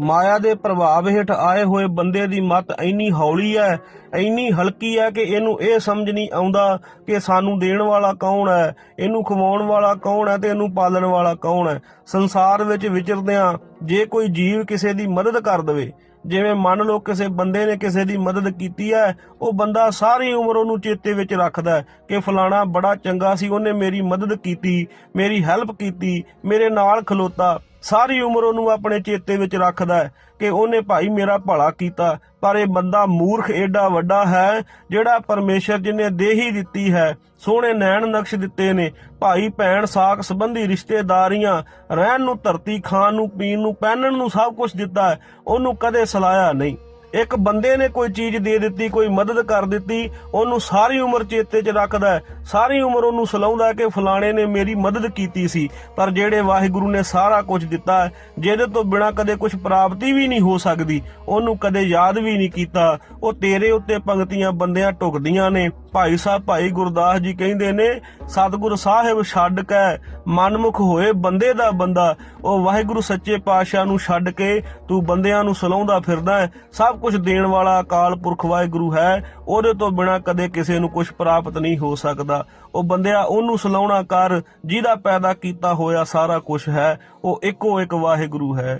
ਮਾਇਆ ਦੇ ਪ੍ਰਭਾਵ ਹੇਠ ਆਏ ਹੋਏ ਬੰਦੇ ਦੀ ਮਤ ਇੰਨੀ ਹੌਲੀ ਹੈ, ਇੰਨੀ ਹਲਕੀ ਹੈ ਕਿ ਇਹਨੂੰ ਇਹ ਸਮਝ ਨਹੀਂ ਆਉਂਦਾ ਕਿ ਸਾਨੂੰ ਦੇਣ ਵਾਲਾ ਕੌਣ ਹੈ, ਇਹਨੂੰ ਖਵਾਉਣ ਵਾਲਾ ਕੌਣ ਹੈ ਤੇ ਇਹਨੂੰ ਪਾਲਣ ਵਾਲਾ ਕੌਣ ਹੈ। ਸੰਸਾਰ ਵਿੱਚ ਵਿਚਰਦਿਆਂ ਜੇ ਕੋਈ ਜੀਵ ਕਿਸੇ ਦੀ ਮਦਦ ਕਰ ਦਵੇ, ਜਿਵੇਂ ਮੰਨ ਲਓ ਕਿਸੇ ਬੰਦੇ ਨੇ ਕਿਸੇ ਦੀ ਮਦਦ ਕੀਤੀ ਹੈ, ਉਹ ਬੰਦਾ ਸਾਰੀ ਉਮਰ ਉਹਨੂੰ ਚੇਤੇ ਵਿੱਚ ਰੱਖਦਾ ਹੈ ਕਿ ਫਲਾਣਾ ਬੜਾ ਚੰਗਾ ਸੀ, ਉਹਨੇ ਮੇਰੀ ਮਦਦ ਕੀਤੀ, ਮੇਰੀ ਹੈਲਪ ਕੀਤੀ, ਮੇਰੇ ਨਾਲ ਖਲੋਤਾ ਸਾਰੀ ਉਮਰ ਉਹਨੂੰ ਆਪਣੇ ਚੇਤੇ ਵਿੱਚ ਰੱਖਦਾ ਹੈ ਕਿ ਉਹਨੇ ਭਾਈ ਮੇਰਾ ਭਲਾ ਕੀਤਾ, ਪਰ ਇਹ ਬੰਦਾ ਮੂਰਖ ਏਡਾ ਵੱਡਾ ਹੈ ਜਿਹੜਾ ਪਰਮੇਸ਼ਰ ਜਿਨੇ ਦੇਹੀ ਦਿੱਤੀ ਹੈ, ਸੋਹਣੇ ਨੈਣ ਨਕਸ਼ ਦਿੱਤੇ ਨੇ, ਭਾਈ ਭੈਣ ਸਾਕ ਸੰਬੰਧੀ ਰਿਸ਼ਤੇਦਾਰੀਆਂ, ਰਹਿਣ ਨੂੰ ਧਰਤੀ, ਖਾਣ ਨੂੰ ਪੀਣ ਨੂੰ, ਪਹਿਨਣ ਨੂੰ ਸਭ ਕੁਝ ਦਿੱਤਾ ਹੈ, ਉਹਨੂੰ ਕਦੇ ਸਲਾਇਆ ਨਹੀਂ। ਇੱਕ ਬੰਦੇ ਨੇ ਕੋਈ ਚੀਜ਼ ਦੇ ਦਿੱਤੀ, ਕੋਈ ਮਦਦ ਕਰ ਦਿੱਤੀ, ਉਹਨੂੰ ਸਾਰੀ ਉਮਰ ਚੇਤੇ 'ਚ ਰੱਖਦਾ ਸਾਰੀ ਉਮਰ ਉਹਨੂੰ ਸਲਾਉਂਦਾ ਕਿ ਫਲਾਣੇ ਨੇ ਮੇਰੀ ਮਦਦ ਕੀਤੀ ਸੀ, ਪਰ ਜਿਹੜੇ ਵਾਹਿਗੁਰੂ ਨੇ ਸਾਰਾ ਕੁਝ ਦਿੱਤਾ ਜਿਹਦੇ ਤੋਂ ਬਿਨਾ ਕਦੇ ਕੁਝ ਪ੍ਰਾਪਤੀ ਵੀ ਨਹੀਂ ਹੋ ਸਕਦੀ, ਉਹਨੂੰ ਕਦੇ ਯਾਦ ਵੀ ਨਹੀਂ ਕੀਤਾ। ਉਹ ਤੇਰੇ ਉੱਤੇ ਪੰਕਤੀਆਂ ਬੰਦਿਆਂ ਟੁਕਦੀਆਂ ਨੇ ਭਾਈ ਸਾਹਿਬ, ਭਾਈ ਗੁਰਦਾਸ ਜੀ ਕਹਿੰਦੇ ਨੇ, ਸਤਿਗੁਰ ਸਾਹਿਬ ਛੱਡ ਕੇ ਮਨਮੁਖ ਹੋਏ ਬੰਦੇ ਦਾ ਬੰਦਾ। ਉਹ ਵਾਹਿਗੁਰੂ ਸੱਚੇ ਪਾਤਸ਼ਾਹ ਨੂੰ ਛੱਡ ਕੇ ਤੂੰ ਬੰਦਿਆਂ ਨੂੰ ਸਲਾਉਂਦਾ ਫਿਰਦਾ ਸਭ ਕੁਝ ਦੇਣ ਵਾਲਾ ਅਕਾਲ ਪੁਰਖ ਵਾਹਿਗੁਰੂ ਹੈ। ਉਹਦੇ ਤੋਂ ਬਿਨਾ ਕਦੇ ਕਿਸੇ ਨੂੰ ਕੁਝ ਪ੍ਰਾਪਤ ਨਹੀਂ ਹੋ ਸਕਦਾ। ਉਹ ਬੰਦਿਆ, ਉਹਨੂੰ ਸਲਾਉਣਾ ਕਰ, ਜਿਹਦਾ ਪੈਦਾ ਕੀਤਾ ਹੋਇਆ ਸਾਰਾ ਕੁਝ ਹੈ, ਉਹ ਇੱਕੋ ਇੱਕ ਵਾਹਿਗੁਰੂ ਹੈ।